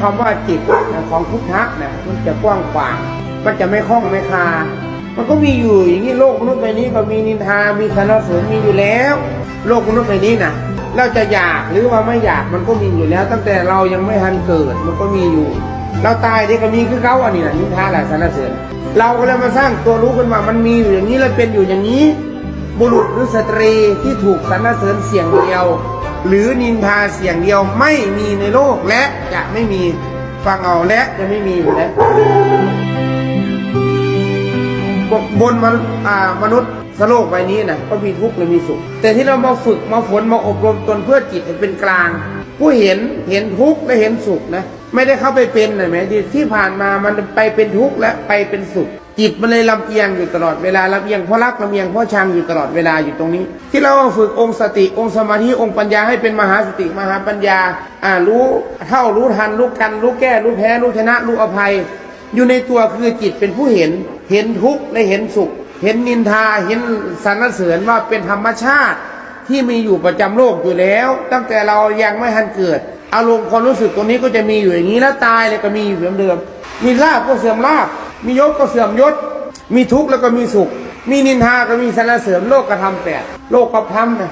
คำว่าจิตของพุทธะนะมันจะกว้างขวาง มันจะไม่คล้องไม่คา มันก็มีอยู่อย่างนี้โลกมนุษย์ใบนี้ก็มีนินทา มีสรรเสริญมีอยู่แล้ว โลกมนุษย์ใบนี้นะเราจะอยากหรือว่าไม่อยากมันก็มีอยู่แล้ว ตั้งแต่เรายังไม่ทันเกิดมันก็มีอยู่ เราตายเด็กก็มีคือเขาอันนี้นะนินทาแหละสรรเสริญเราก็เลยมาสร้างตัวรู้ขึ้นมามันมีอยู่อย่างนี้แล้วเป็นอยู่อย่างนี้ บุรุษหรือสตรีที่ถูกสรรเสริญเสียงเดียว หรือนินทาเสียงเดียวไม่มีในโลกและจะไม่มีฟังเอาและจะไม่มีอยู่แล้วบนมันอ่ามนุษย์สโลกใบนี้นะก็มีทุกข์และมีสุข แต่ที่เรามาฝึกมาฝนมาอบรมตนเพื่อจิตให้เป็นกลาง ผู้เห็นเห็นทุกข์และเห็นสุขนะ ไม่ได้เข้าไปเป็นนะแหมที่ผ่านมามันไปเป็นทุกข์และไปเป็นสุข จิตมันเลยลำเอียงอยู่ตลอดเวลาลำเอียงเพราะรักลำเอียงเพราะชังอยู่ตลอดเวลาอยู่ตรงนี้ ที่เราฝึกองค์สติองค์สมาธิองค์ปัญญาให้เป็นมหาสติมหาปัญญา อ่ารู้เท่ารู้ทันรู้กัน รู้แก้รู้แพ้รู้ชนะรู้อภัย อยู่ในตัวคือจิตเป็นผู้เห็น เห็นทุกข์และเห็นสุข เห็นนินทาเห็นสรรเสริญว่าเป็นธรรมชาติที่มีอยู่ประจำโลกอยู่แล้ว ตั้งแต่เรายังไม่ทันเกิด อารมณ์ความรู้สึกตรงนี้ก็จะมีอยู่อย่างนี้แล้วตายเลยก็มีอยู่เหมือนเดิมมีลาบก็เสื่อมลาบ มียศก็เสื่อมยศ มีทุกข์แล้วก็มีสุข มีนินทาก็มีสรรเสริญโลกกระทำแปดโลกกระทำนะ